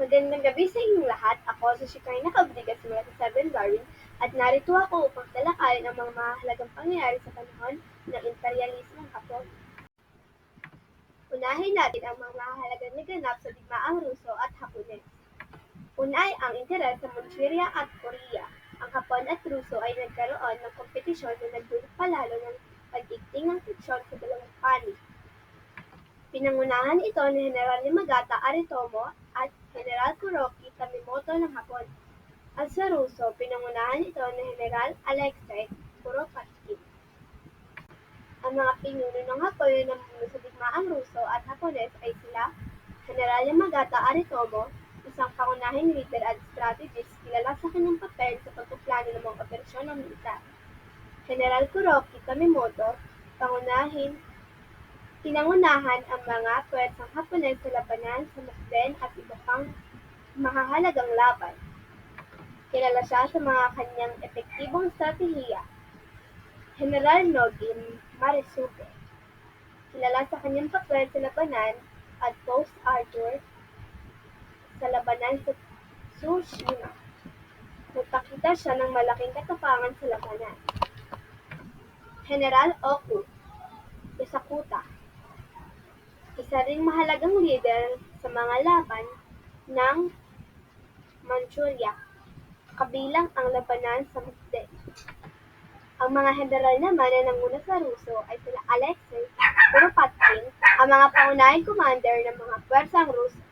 Magandang gabi sa inyong lahat. Ako si Shekinah Cabrigas mula sa 7 Darwin at narito ako upang talakayin ang mga mahalagang pangyayari sa panahon ng imperialismong Hapon. Unahin natin ang mga mahalagang naganap sa digmaang Ruso at Hapones. Una ay ang interes sa Manchuria at Korea. Ang Hapon at Ruso ay nagkaroon ng kompetisyon na nagdulot palalo ng pagigting ng tensyon sa dalawang panig. Pinangunahan ito ni General Yamagata Aritomo at General Kuroki Tamimoto ng Hapon. At sa Ruso, pinangunahan ito ni General Alexei Kuropatkin. Ang mga pinuno ng Hapon na namuno sa digmaang Ruso at Hapones ay sila General Yamagata Aritomo, isang pangunahing leader at strategist kilala sa kanyang papel sa pagpuplano ng mga operasyon ng militar. General Kuroki Tamimoto, pangunahin Pinangunahan ang mga pwersang Hapones sa labanan sa Mukden at iba pang mahahalagang laban. Kilala siya sa mga kanyang epektibong strategiya. General Nogin Marisuke. Kilala sa kanyang papel sa labanan at post-Arthur sa labanan sa Tsushima. Nagpakita siya ng malaking katapangan sa labanan. General Oku Isakuta isa ring mahalagang leader sa mga laban ng Manchuria, kabilang ang labanan sa Mukden. Ang mga general naman na nanguna sa Ruso ay sila Alexei Kuropatkin, ang mga pangunahing commander ng mga pwersang Ruso,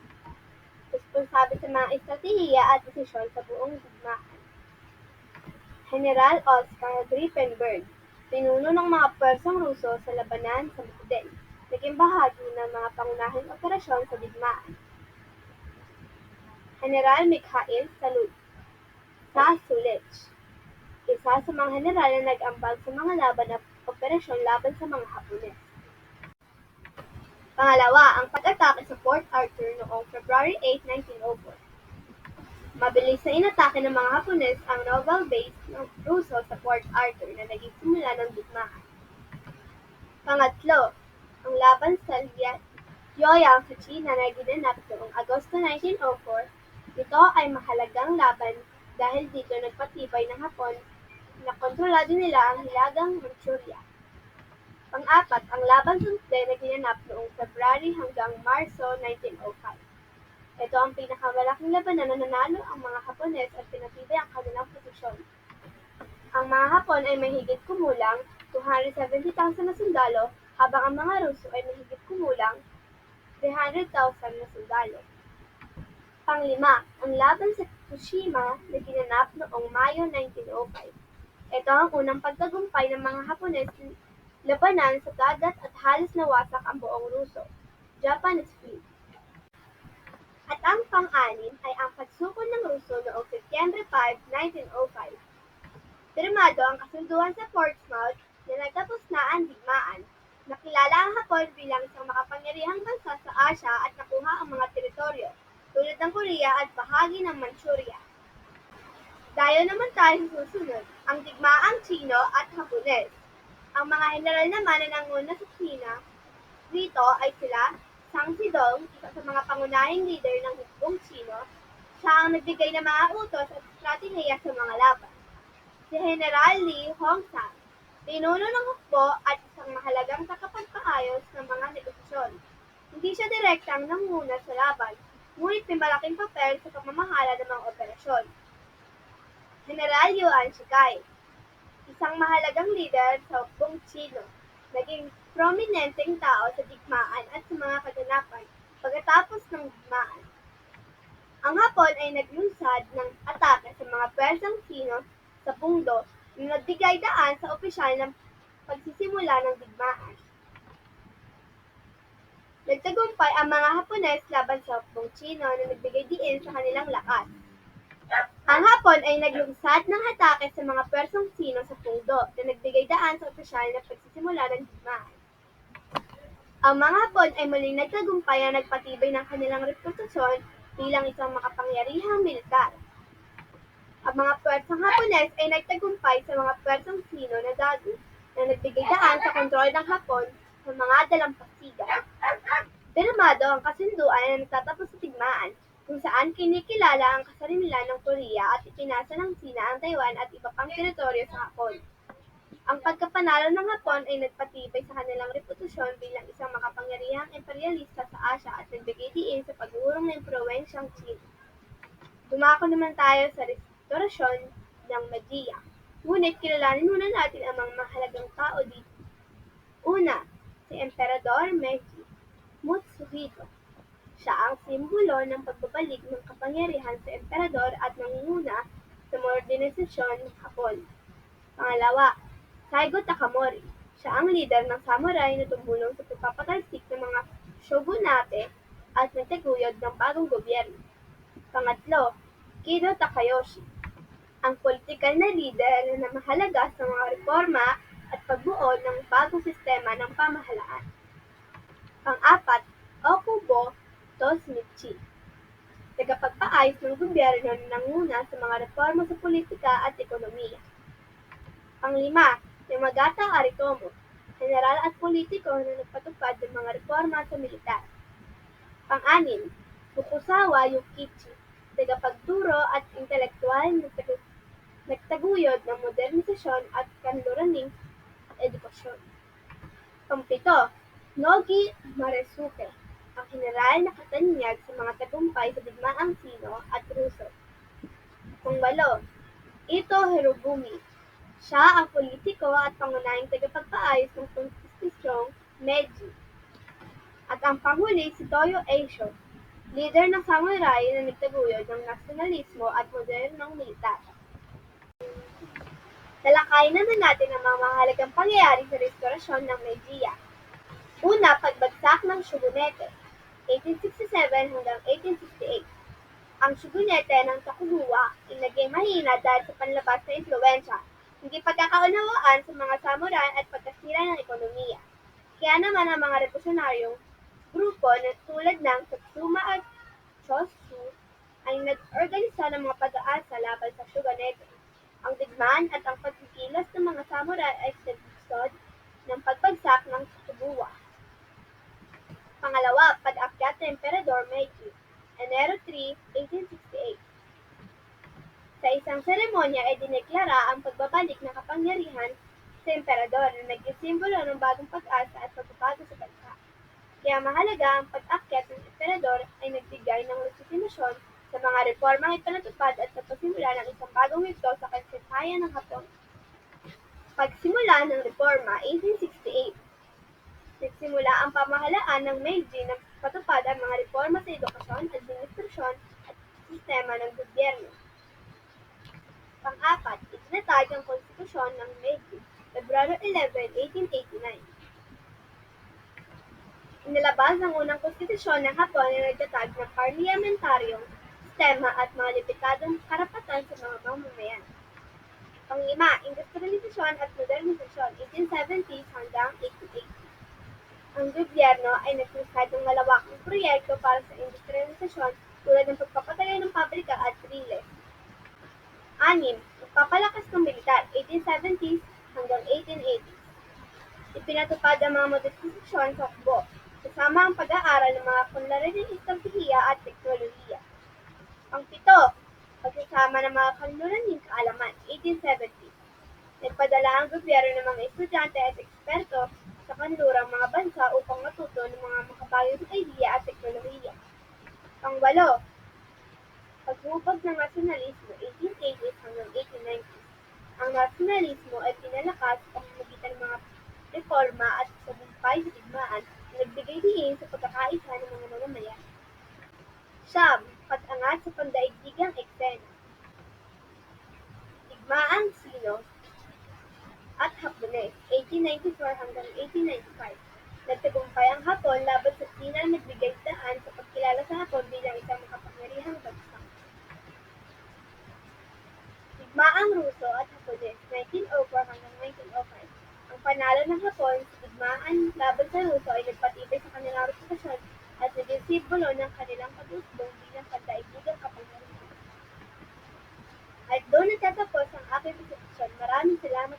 responsable sa mga estratehiya at desisyon sa buong digmaan. General Oskar Griffenberg, pinuno ng mga pwersang Ruso sa labanan sa Mukden naging bahagi ng mga pangunahing operasyon sa digmaan. General Mikhail Salud Sasulich isa sa mga general na nag-ambag sa mga laban at operasyon laban sa mga Hapones. Pangalawa, ang pag-atake sa Port Arthur noong February 8, 1904. Mabilis na inatake ng mga Hapones ang naval base ng Ruso sa Port Arthur na naging simula ng digmaan. Pangatlo, ang laban sa Pyongyang sa China na ginanap noong Agosto 1904, ito ay mahalagang laban dahil dito nagpatibay ng Hapon na kontrolado nila ang hilagang Manchuria. Pang-apat, ang laban sa Mukden na ginanap noong February hanggang Marso 1905. Ito ang pinakamalaking labanan na nanalo ang mga Hapones at pinatibay ang kanilang posisyon. Ang mga Hapon ay mahigit kumulang 270,000 na sundalo habang ang mga Ruso ay mahigit kumulang 300,000 na sundalo. Panglima, ang laban sa Tsushima na ginanap noong Mayo 1905. Ito ang unang pagtagumpay ng mga Hapones labanan sa dagat at halos nawasak ang buong Ruso, Japanese fleet. At ang pang-anim ay ang pagsuko ng Ruso noong Setyembre 5, 1905. Pirmado ang kasunduan sa Portsmouth na nagtapos na ang digmaan Nakilala ang Hapon bilang isang makapangyarihang bansa sa Asya at nakuha ang mga teritoryo, tulad ng Korea at bahagi ng Manchuria. Dayo naman tayo susunod, ang digmaang Chino at Hapones. Ang mga general naman na nanguna sa China dito ay sila Sang Sidong, isa sa mga pangunahing leader ng hukbong Chino, siya ang nagbigay ng mga utos at estratehiya sa mga laban. Si General Li Hongshan, pinuno ng hukbo at isang mahalagang takapagpaayos ng mga negosasyon. Hindi siya direktang nanguna sa laban, ngunit may malaking papel sa pamamahala ng mga operasyon. General Yuan Shikai, isang mahalagang leader sa hukbong Chino, naging prominenteng tao sa digmaan at sa mga kaganapan pagkatapos ng digmaan. Ang Hapon ay naglunsad ng atake sa mga pwersang Chino sa Pungdo na nagbigay daan sa opisyal ng pagsisimula ng digmaan. Nagtagumpay ang mga Hapones laban sa hukbong Chino na nagbigay diin sa kanilang lakas. Ang Hapon ay naglungsad ng atake sa mga persong Sino sa Pungdo na nagbigay daan sa opisyal na pagsisimula ng digmaan. Ang mga Hapon ay muling nagtagumpay na nagpatibay ng kanilang reputasyon bilang isang makapangyarihang militar. Ang mga pwersang Hapones ay nagtagumpay sa mga pwersang Sino na dago na nagbigay daan sa kontrol ng Hapon sa mga dalampasigan. Pirmado ang kasunduan na nagtatapos sa tigmaan kung saan kinikilala ang kasarilan ng Korea at ipinasa ng Sina ang Taiwan at iba pang teritoryo sa Hapon. Ang pagkapanalo ng Hapon ay nagpatibay sa kanilang reputasyon bilang isang makapangyarihang imperialista sa Asya at nagbigay diin sa pag-uurong ng impluwensyang China. Dumako naman tayo sa restorasyon ng Media. Ngunit kilalanin muna natin ang mga mahalagang tao dito. Una, si Emperador Meiji Mutsuhito. Siya ang simbolo ng pagbabalik ng kapangyarihan sa emperador at nangunguna sa modernisasyon ng Hapon. Pangalawa, Saigo Takamori. Siya ang lider ng samurai na tumulong sa pagpapatalsik ng mga shogunate at nagtaguyod ng bagong gobyerno. Pangatlo, Kido Takayoshi. Ang politikal na lider na mahalaga sa mga reforma at pagbuo ng bagong sistema ng pamahalaan. Pang-apat, Okubo Tosmichi. Tagapagpaayos ng gobyerno na nanguna sa mga reforma sa politika at ekonomiya. Panglima, Yamagata Aritomo. General at politiko na nagpatupad ng mga reforma sa militar. Pang-anim, Fukusawa Yukichi. Tagapagturo at intelektual na nagtaguyod ng modernisasyon at kanluraning edukasyon. Pampito, Nogi Maresuke, ang general na katanyag sa mga tagumpay sa digmaang Sino at Ruso. Pangwalo, Ito Hirobumi. Siya ang politiko at pangunahing tagapagpaayos ng konstitusyong Meiji. At ang panghuli si Toyo Eisho, leader ng samurai na nagtaguyod ng nasyonalismo at modernong militar. Talakayin naman natin ang mga mahalagang pangyayari sa restorasyon ng Meiji. Una, pagbagsak ng shogunate, 1867 hanggang 1868. Ang shogunate ng Tokugawa ay naging mahina dahil sa panlabas na impluensya, hindi pagkakaunawaan sa mga samurai at pagkasira ng ekonomiya. Kaya naman ang mga revolusyonaryo grupo na tulad ng Satsuma at Choshu ay nag-organisa ng mga pag-aasa laban sa shogunate. Ang digmaan at ang pagkikilos ng mga samurai ay nagsod ng pagbagsak ng Tokugawa. Pangalawa, pag-akyat ng Emperador Meiji, Enero 3, 1868. Sa isang seremonya ay dineklara ang pagbabalik ng kapangyarihan sa emperador na naging simbolo ng bagong pag-asa at pagbabago sa bansa. Kaya mahalaga ang pag-akyat ng emperador ay nagbigay ng legitimasyon sa mga reformang ipinatupad at nagpasimula ng isang bagong yugto sa kasaysayan ng Hapon. Pagsimula ng reforma, 1868. Nagsimula ang pamahalaan ng Meiji na patupad ang mga reforma sa edukasyon, administrasyon at sistema ng gobyerno. Pang-apat, itinatag ang konstitusyon ng Meiji, February 11, 1889. Inilabas ang unang konstitusyon ng Hapon na nagtatag ng parliamentaryong sistema at mga limitadong karapatan sa mga mamamayan. Panglima, industrialisasyon at modernisasyon, 1870s hanggang 1880. Ang gobyerno ay nagsasadong malawakang proyekto para sa industrialisasyon tulad ng pagpapatayo ng pabrika at riles. Anim, pagpapalakas ng militar, 1870s hanggang 1880s. Ipinatupad ang mga modernisasyon sa hukbo, kasama ang pag-aaral ng mga kunlaring estratehiya at teknolohiya. Pangpito, pagsasama ng mga kanluraning kaalaman, 1870s. Nagpadala ang gobyerno ng mga estudyante at eksperto sa kanlurang mga bansa upang matuto ng mga makabagong idea at teknolohiya. Pangwalo, paghubog ng nasyonalismo 1880s hanggang 1890s. Ang nasyonalismo ay pinalakas sa pamamagitan ng mga reforma at sabumpay sa digmaan na nagbigay diin sa pagkakaisa ng mga mamamayan. Siyam, pag-angat sa pandaigdigang eksena. Digmaan Sino at Hapones, 1894 hanggang 1895. Nagtagumpay ang Hapon laban sa China na nagbigay daan sa pagkilala sa Hapon bilang isang makapangyarihang bansa. Digmaang Ruso at Hapones, 1904 hanggang 1905. Ang panalo ng Hapon sa digmaan laban sa Ruso ay nagpatibay sa kanilang reputasyon at simbolo ng kanilang pag-usbong bilang pandaigdigang kapangyarihan. At doon nagtatapos ang aking presentasyon. Maraming salamat sa